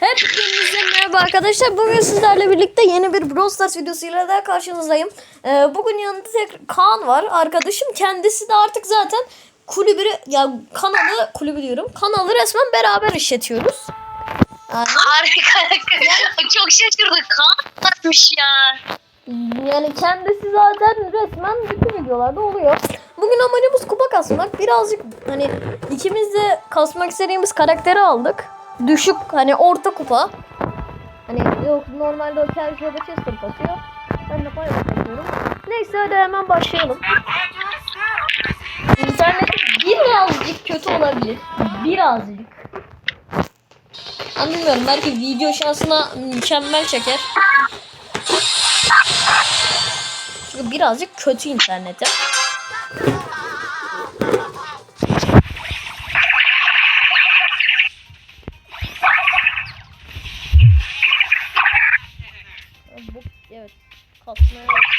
Hepinize merhaba arkadaşlar. Bugün sizlerle birlikte yeni bir Brawl Stars videosuyla daha karşınızdayım. Ee, bugün yanında tek Kaan var arkadaşım. Kendisi de artık zaten kulübü ya kanalı kulübü diyorum. Kanalı resmen beraber işletiyoruz. Yani, Harika. Çok şaşırdık. Kan atmış ya. yani kendisi zaten resmen bütün videolarda oluyor. Bugün amacımız kupa kasmak. Birazcık hani ikimiz de kasmak istediğimiz karakteri aldık. Düşük hani orta kupa. Hani yok normalde o da Chester kasıyor. Ben de bayağı kasıyorum. Neyse hadi hemen başlayalım. İnternet birazcık kötü olabilir. Birazcık. Ama bilmiyorum belki video şansına mükemmel çeker. Çünkü birazcık kötü internete. Kasmaya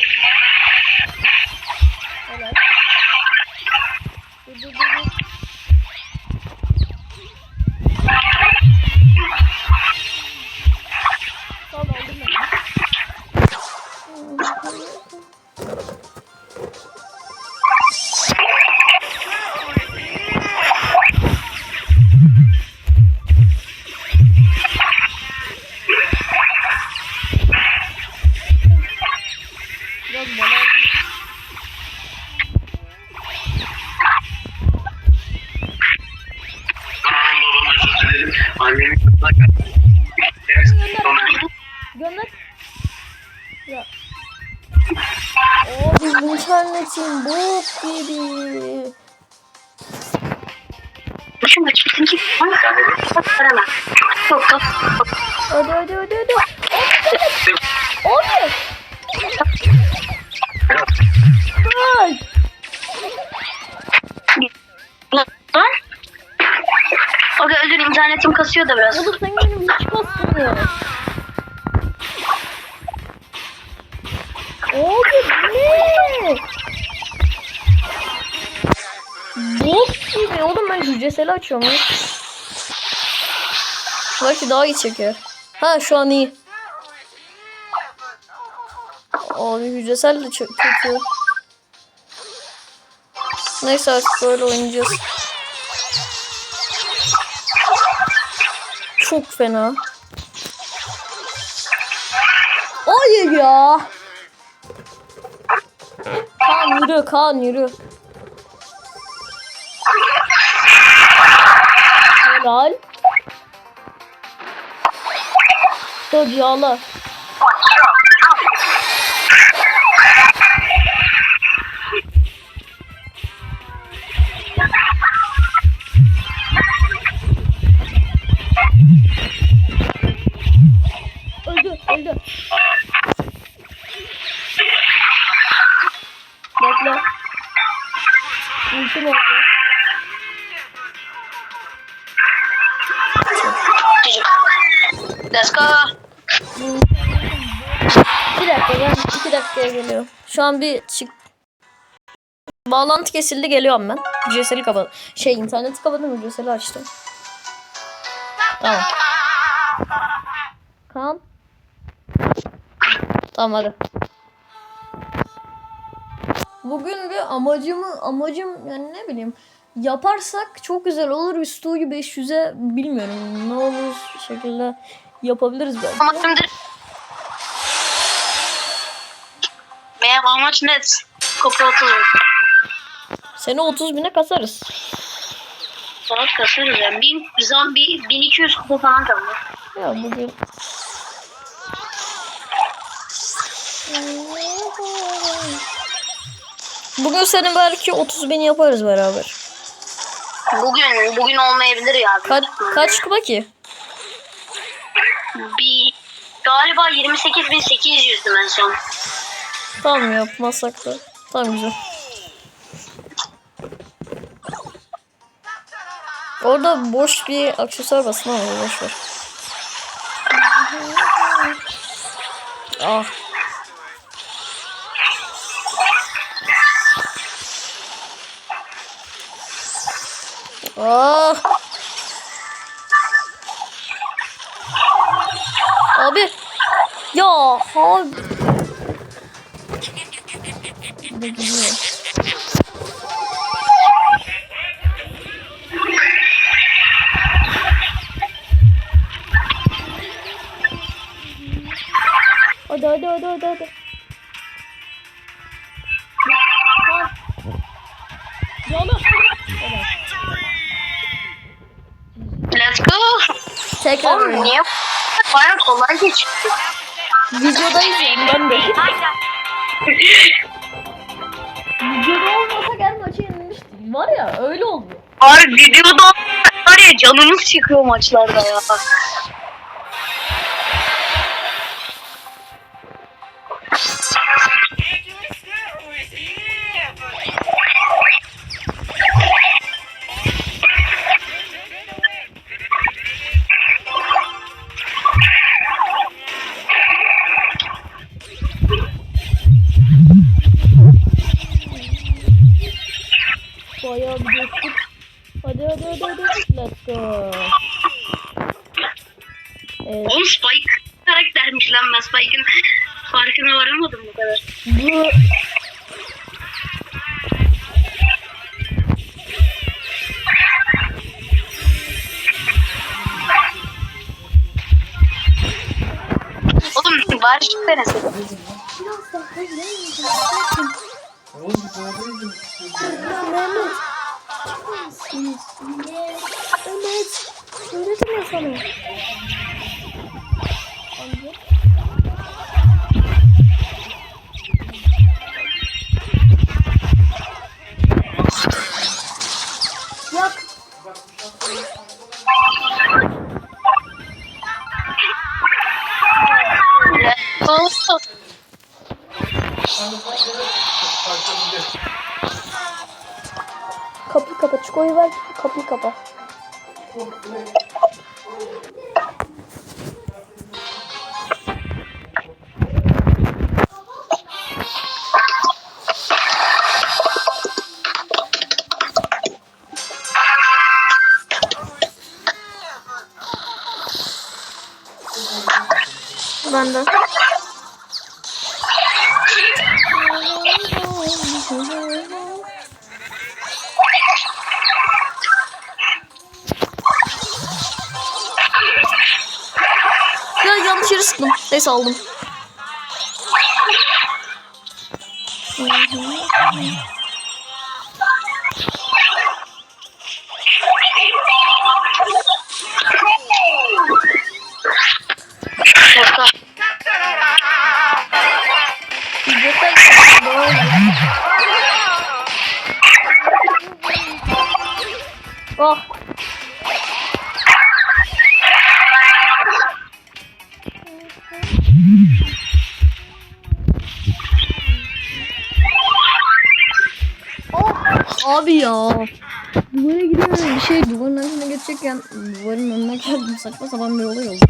Hadi hadi hadi hadi. Abi. Ay. Lan. Aga özür internetim kasıyor da biraz. Oğlum sen benim hiç kasmıyor. Bu ne? Bok gibi. Oğlum ben hücreseli açıyorum. Belki daha iyi çeker. Ha şu an iyi. Abi hücresel de çok kötü. Neyse artık böyle oynayacağız. Çok fena. Hayır ya. Kaan yürü, Kaan yürü. Helal. Dur yağla. Let's go. Bir dakika ben iki dakikaya geliyorum. Şu an bir çık. Bağlantı kesildi geliyorum ben. Hücreseli kapadım. Şey interneti kapadım hücreseli açtım. Tamam. Kaan. Tamam hadi. Bugün bir amacımı amacım yani ne bileyim yaparsak çok güzel olur. Üstü 500'e bilmiyorum ne olur şekilde yapabiliriz belki. Amacım direkt- Benim amaç net. Kopya 30 bin. Seni 30 bine kasarız. Saat kasarız yani. Bin, zaman bir, 1200 kupa falan kaldı. Ya bugün Bugün senin belki 30 bin yaparız beraber. Bugün, bugün olmayabilir ya. Kaç, kaç kupa ki? Bir, galiba 28.800'düm en son. Tamam yapmazsak da. Tamam güzel. Orada boş bir aksesuar basın ama boş ver. Ah. Ah. Abi. Ya abi. Da gidiyor. Hadi hadi hadi hadi hadi. Canım. Let's go. Tekrar Oğlum niye baya kolay geçti? Videodayız ya ben de. Videoda olmasa gel maçı yenilmiştik. Var ya öyle oluyor. Abi videoda var ya canımız çıkıyor maçlarda ya. Oğlum var şu denesin. biraz daha hızlı. Mehmet. çıkar mısınız? Mehmet. Söyledim ya sana. Amca. Kapıyı kapa. Çiko'yu ver. Kapıyı kapa. Ben de. Ya yanlış yere sıktım. Neyse aldım. Ya. Duvara gidiyorum şey duvarın önüne geçecekken duvarın önüne geldim saçma sapan bir olay oldu.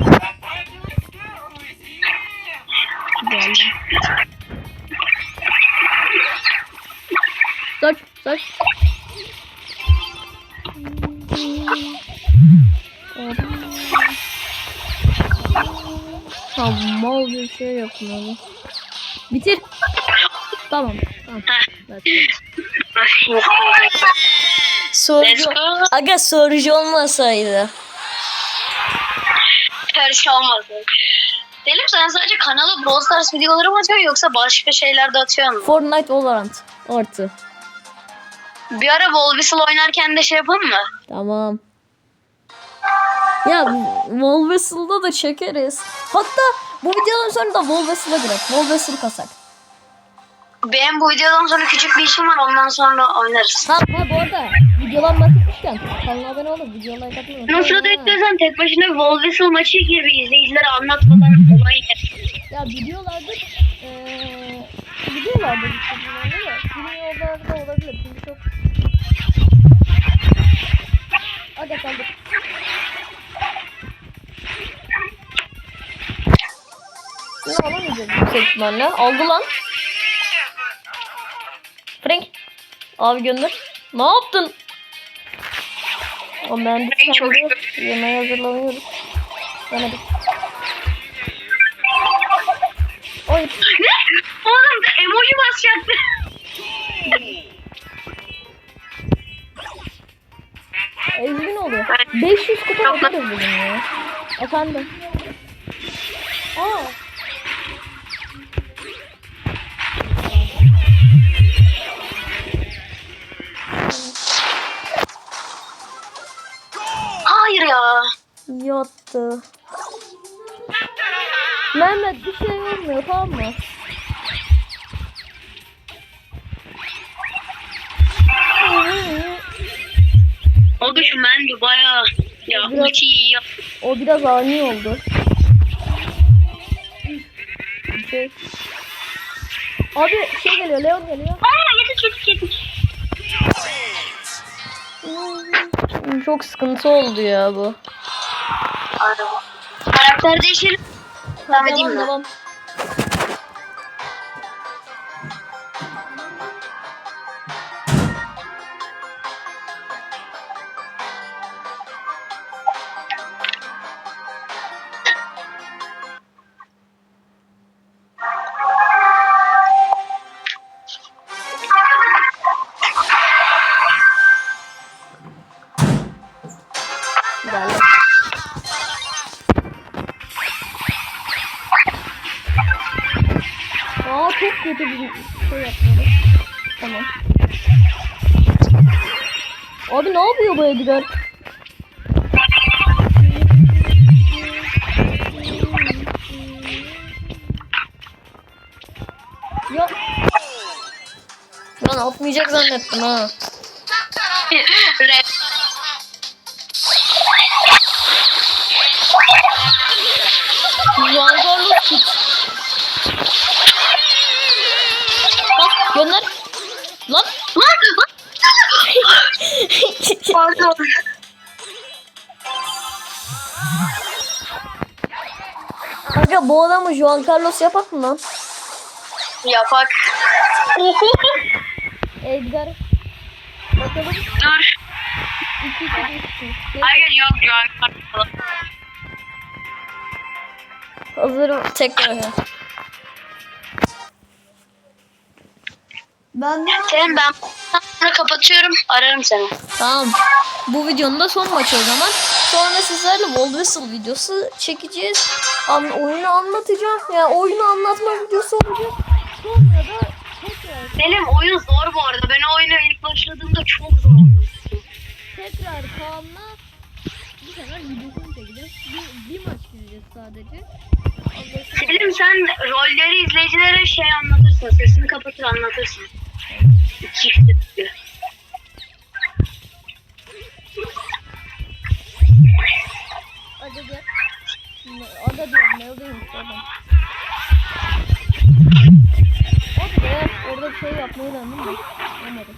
Geldim. Saç saç. Tamam mal bir şey yapın abi. Bitir. Tamam. Tamam. Sorucu. Aga sorucu olmasaydı. Her şey olmadı. Selim sen sadece kanala Brawl Stars videoları mı atıyorsun yoksa başka şeyler de atıyor musun? Fortnite Valorant artı. Bir ara Whistle oynarken de şey yapalım mı? Tamam. Ya Whistle'da da çekeriz. Hatta bu videodan sonra da Whistle'a girek. Whistle kasak. Benim bu videodan sonra küçük bir işim var ondan sonra oynarız. Ha, ha bu arada videodan bahsetmişken kanala abone olup video like atmayı Bunun sırada unutmayın ha. istiyorsan tek başına Wall Whistle maçı gibi izleyicilere anlatmadan olayı Ya biliyorlardır. Eee biliyorlardır işte bunları da. Bilmiyorlar da olabilir. Çünkü çok... Hadi kaldır. Bunu alamayacağız yüksek ihtimalle. Aldı lan. Frank. Abi gönder. Ne yaptın? O çok de yemeğe hazırlanıyoruz. Denedik. Hayır. Ne? Oğlum emoji basacaktı. Ezgin oluyor. 500 kupa alırız bugün ya. Efendim. Aa. Yattı. Mehmet bir şey olmuyor tamam mı? O da şu Mendy bayağı ya Biraz- iyi ya. O biraz ani oldu. Şey. Abi şey geliyor, Leon geliyor. Aa yedik yedik yedik. Çok sıkıntı oldu ya bu. Karakter değişelim. Edeyim Devam devam. Kötü bir şey yapmadı. Tamam. Abi ne yapıyor bu Edgar? Ya. Ben atmayacak zannettim ha. Red. Juan Lan. Pardon. Kanka bu adamı Juan Carlos yapak mı lan? Yapak. Edgar. Bakalım. Dur. İki iki. Hayır yok yok. Hazırım tekrar. Ben Senin ben bunu kapatıyorum. Ararım seni. Tamam. Bu videonun da son maçı o zaman. Sonra sizlerle World Wrestle videosu çekeceğiz. An oyunu anlatacağım. Yani oyunu anlatma videosu olacak. Sonra da tekrar Benim oyun zor bu arada. Ben o oyuna ilk başladığımda çok zor olmuştu. tekrar Kaan'la bu sefer videosunu çekeceğiz. Bir, bir maç gireceğiz sadece. Sonra- Selim sen rolleri izleyicilere şey anlatırsın. Sesini kapatır anlatırsın. Olmadı.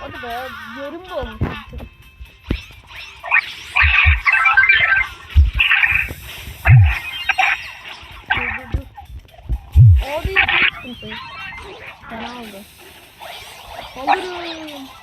Hadi be yarım da olmuş. Abi sıkıntı. Fena oldu. Kaldırın.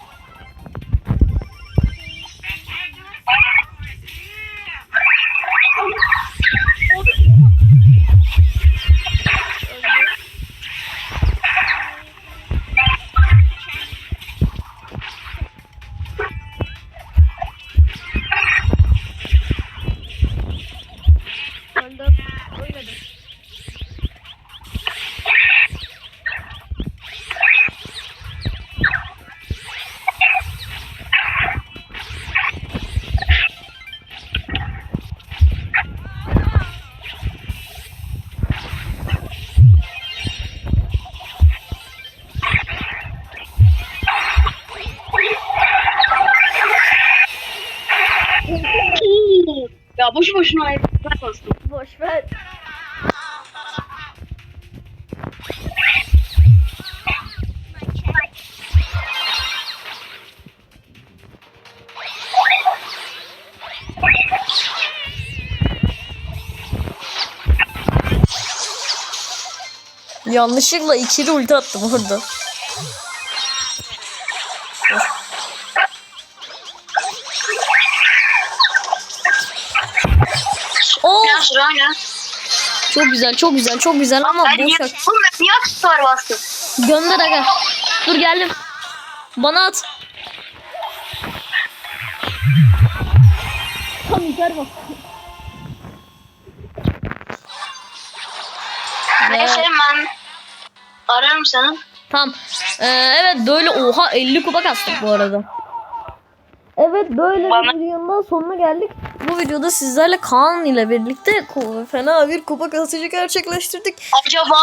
Ya boşu boşuna ayaklar bastım. Boş ver. Yanlışlıkla ikili ulti attım orada. Aynen. Çok güzel çok güzel çok güzel ama Ben boş ver. oğlum ben niye aksesuar bastım? Gönder aga. Dur geldim. Bana at. Tam yukarı bak. Neyse ben ararım seni. Tamam. Ee, evet böyle oha 50 kupa kastık bu arada. Evet böyle Bana- bir videonun sonuna geldik. Bu videoda sizlerle Kaan ile birlikte fena bir kupa kasıcı gerçekleştirdik. Acaba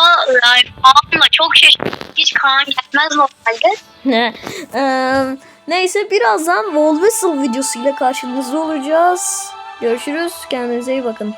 Kaan'la çok şaşırdım. Hiç Kaan gelmez normalde. Ne? Ee, neyse birazdan Wall Whistle videosuyla karşınızda olacağız. Görüşürüz. Kendinize iyi bakın.